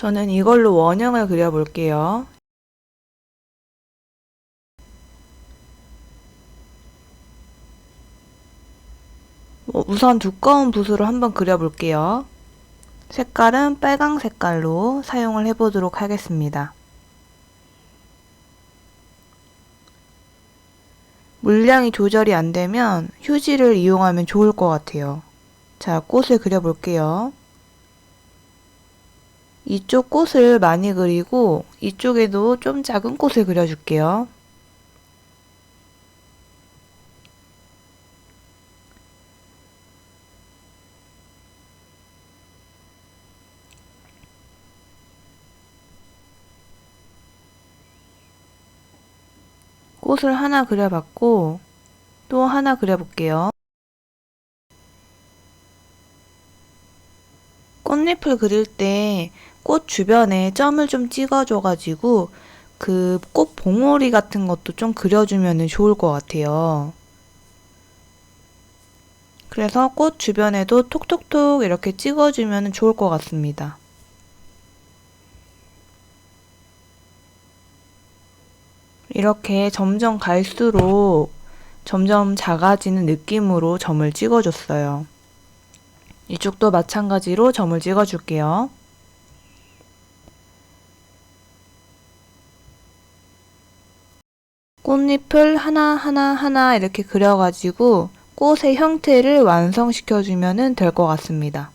저는 이걸로 원형을 그려볼게요. 뭐 우선 두꺼운 붓으로 한번 그려볼게요. 색깔은 빨강 색깔로 사용을 해보도록 하겠습니다. 물량이 조절이 안 되면 휴지를 이용하면 좋을 것 같아요. 자, 꽃을 그려볼게요. 이쪽 꽃을 많이 그리고 이쪽에도 좀 작은 꽃을 그려줄게요. 꽃을 하나 그려봤고 또 하나 그려볼게요. 꽃잎을 그릴 때 꽃 주변에 점을 좀 찍어줘가지고 그 꽃 봉오리 같은 것도 좀 그려주면 좋을 것 같아요. 그래서 꽃 주변에도 톡톡톡 이렇게 찍어주면 좋을 것 같습니다. 이렇게 점점 갈수록 점점 작아지는 느낌으로 점을 찍어줬어요. 이쪽도 마찬가지로 점을 찍어줄게요. 꽃잎을 하나하나 하나 이렇게 그려가지고 꽃의 형태를 완성시켜주면 될 것 같습니다.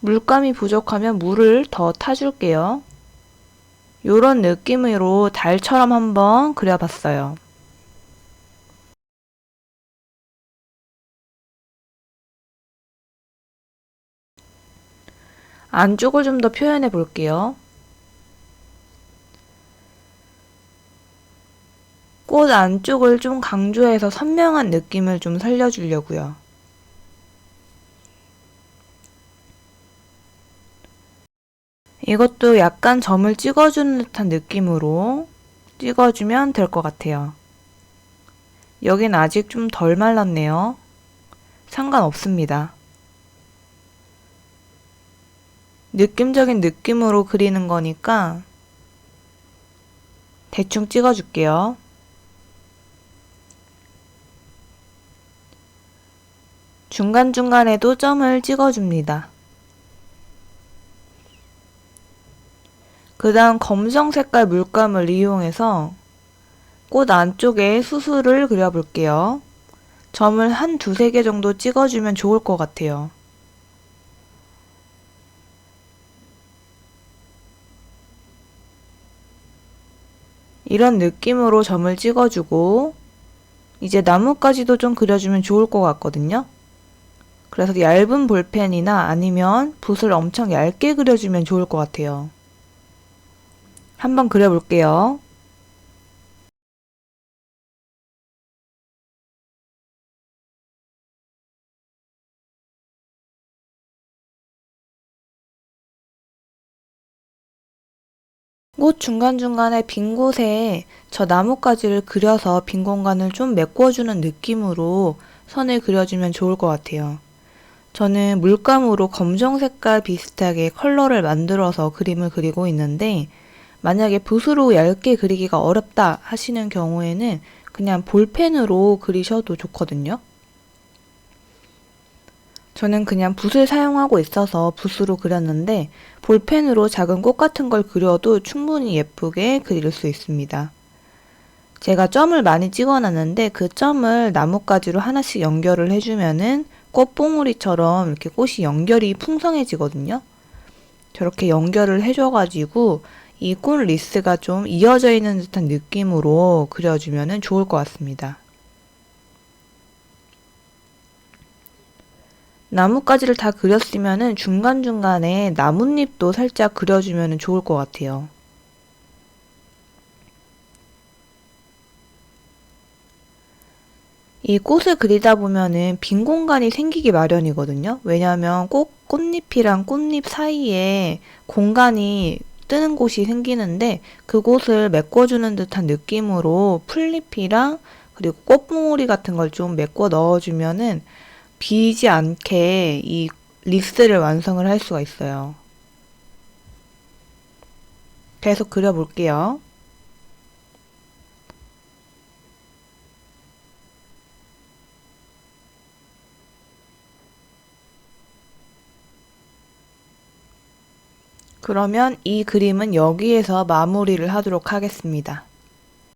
물감이 부족하면 물을 더 타줄게요. 이런 느낌으로 달처럼 한번 그려봤어요. 안쪽을 좀 더 표현해 볼게요. 꽃 안쪽을 좀 강조해서 선명한 느낌을 좀 살려주려고요. 이것도 약간 점을 찍어주는 듯한 느낌으로 찍어주면 될 것 같아요. 여긴 아직 좀 덜 말랐네요. 상관없습니다. 느낌적인 느낌으로 그리는 거니까 대충 찍어줄게요. 중간중간에도 점을 찍어줍니다. 그 다음 검정 색깔 물감을 이용해서 꽃 안쪽에 수술을 그려볼게요. 점을 한 두세 개 정도 찍어주면 좋을 것 같아요. 이런 느낌으로 점을 찍어주고 이제 나뭇가지도 좀 그려주면 좋을 것 같거든요. 그래서 얇은 볼펜이나 아니면 붓을 엄청 얇게 그려주면 좋을 것 같아요. 한번 그려볼게요. 꽃 중간중간에 빈 곳에 저 나뭇가지를 그려서 빈 공간을 좀 메꿔주는 느낌으로 선을 그려주면 좋을 것 같아요. 저는 물감으로 검정 색깔 비슷하게 컬러를 만들어서 그림을 그리고 있는데 만약에 붓으로 얇게 그리기가 어렵다 하시는 경우에는 그냥 볼펜으로 그리셔도 좋거든요. 저는 그냥 붓을 사용하고 있어서 붓으로 그렸는데 볼펜으로 작은 꽃 같은 걸 그려도 충분히 예쁘게 그릴 수 있습니다. 제가 점을 많이 찍어놨는데 그 점을 나뭇가지로 하나씩 연결을 해주면은 꽃봉우리처럼 이렇게 꽃이 연결이 풍성해지거든요. 저렇게 연결을 해줘가지고 이 꽃 리스가 좀 이어져 있는 듯한 느낌으로 그려주면 좋을 것 같습니다. 나뭇가지를 다 그렸으면 중간중간에 나뭇잎도 살짝 그려주면 좋을 것 같아요. 이 꽃을 그리다 보면은 빈 공간이 생기기 마련이거든요. 왜냐하면 꽃, 꽃잎이랑 꽃잎 사이에 공간이 뜨는 곳이 생기는데 그곳을 메꿔주는 듯한 느낌으로 풀잎이랑 그리고 꽃봉오리 같은 걸 좀 메꿔 넣어주면은 비지 않게 이 리스를 완성을 할 수가 있어요. 계속 그려볼게요. 그러면 이 그림은 여기에서 마무리를 하도록 하겠습니다.